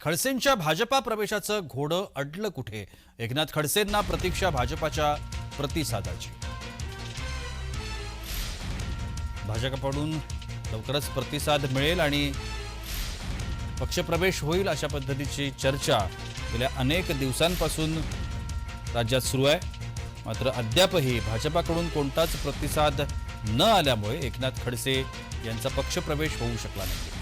खडसेंच्या भाजपा प्रवेशाचं घोडं अडलं कुठे? एकनाथ खडसेंना प्रतीक्षा भाजपाच्या प्रतिसादाची. भाजपकडून लवकरच प्रतिसाद मिळेल आणि पक्षप्रवेश होईल अशा पद्धतीची चर्चा गेल्या अनेक दिवसांपासून राज्यात सुरू आहे. मात्र अद्यापही भाजपाकडून कोणताच प्रतिसाद न आल्यामुळे एकनाथ खडसे यांचा पक्षप्रवेश होऊ शकला नाही.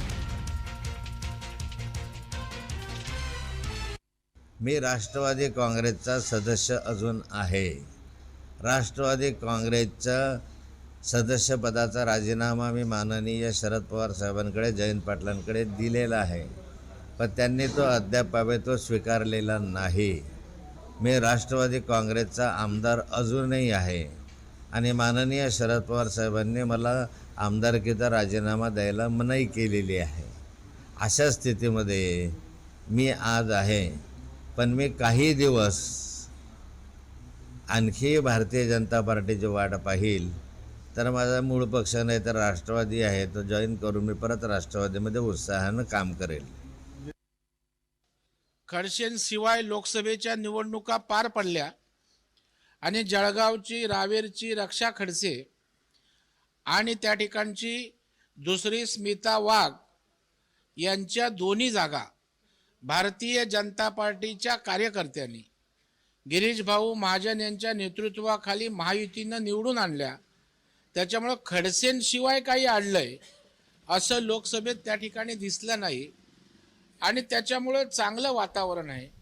मी राष्ट्रवादी काँग्रेसचा सदस्य अजून आहे. राष्ट्रवादी काँग्रेसचा सदस्यपदाचा राजीनामा मी माननीय शरद पवार साहेबांकडे जयंत पाटलांकडे दिलेला आहे. पण त्यांनी तो अद्याप तो स्वीकारलेला नाही. मी राष्ट्रवादी काँग्रेसचा आमदार अजूनही आहे आणि माननीय शरद पवार साहेबांनी मला आमदारकीचा राजीनामा द्यायला मनाई केलेली आहे. अशा स्थितीमध्ये मी आज आहे. पण मी काही दिवस आणखी भारतीय जनता पार्टीची वाट पाहिल. तर माझा मूळ पक्ष नाही तर राष्ट्रवादी आहे तो जॉईन करून मी परत राष्ट्रवादीमध्ये उत्साहानं काम करेल. खडसेंशिवाय लोकसभेच्या निवडणुका पार पडल्या आणि जळगावची रावेरची रक्षा खडसे आणि त्या ठिकाणची दुसरी स्मिता वाघ यांच्या दोन्ही जागा भारतीय जनता पार्टीच्या कार्यकर्त्यांनी गिरीश भाऊ महाजन यांच्या नेतृत्वाखाली महायुतीनं निवडून आणल्या. त्याच्यामुळं खडसेंशिवाय काही आणलंय असं लोकसभेत त्या ठिकाणी दिसलं नाही. आणि त्याच्यामुळं चांगलं वातावरण आहे.